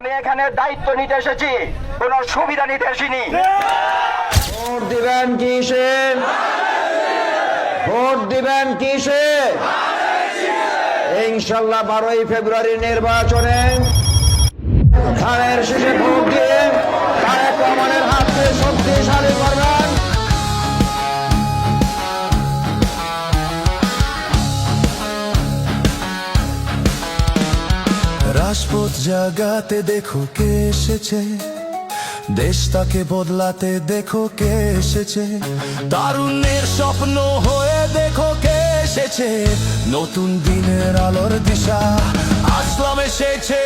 আমি এখানে দায়িত্ব নিতে এসেছি। কোন সুবিধা নিতে আসিনি। ভোট দিবেন কিসে? ভোট দিবেন কিসে? ইনশাল্লাহ বারোই ফেব্রুয়ারি নির্বাচনে রাজপথ জাগাতে দেখো কে এসেছে। দেশটাকে বদলাতে দেখো কে এসেছে। তারুণ্যের স্বপ্ন হয়ে দেখো কে এসেছে। নতুন দিনের আলোর দিশা আসলাম এসেছে।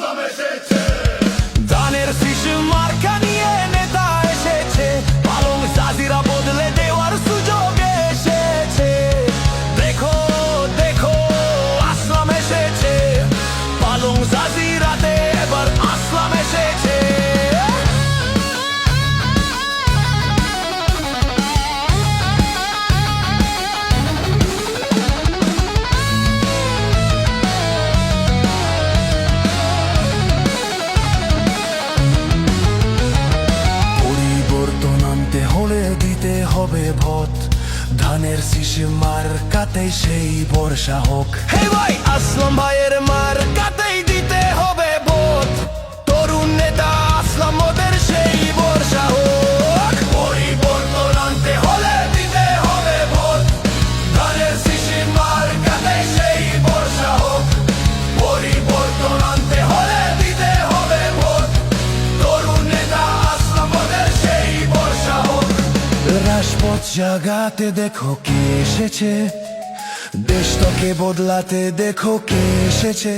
দানের হবে ভোট। ধানের শিশু মার কাতে সেই বর্ষা হোক। হে ভাই, আসলাম ভাইয়ের মার কাতেই রাজপথ জাগাতে দেখো কে এসেছে। দেশটাকে বদলাতে দেখো কে এসেছে।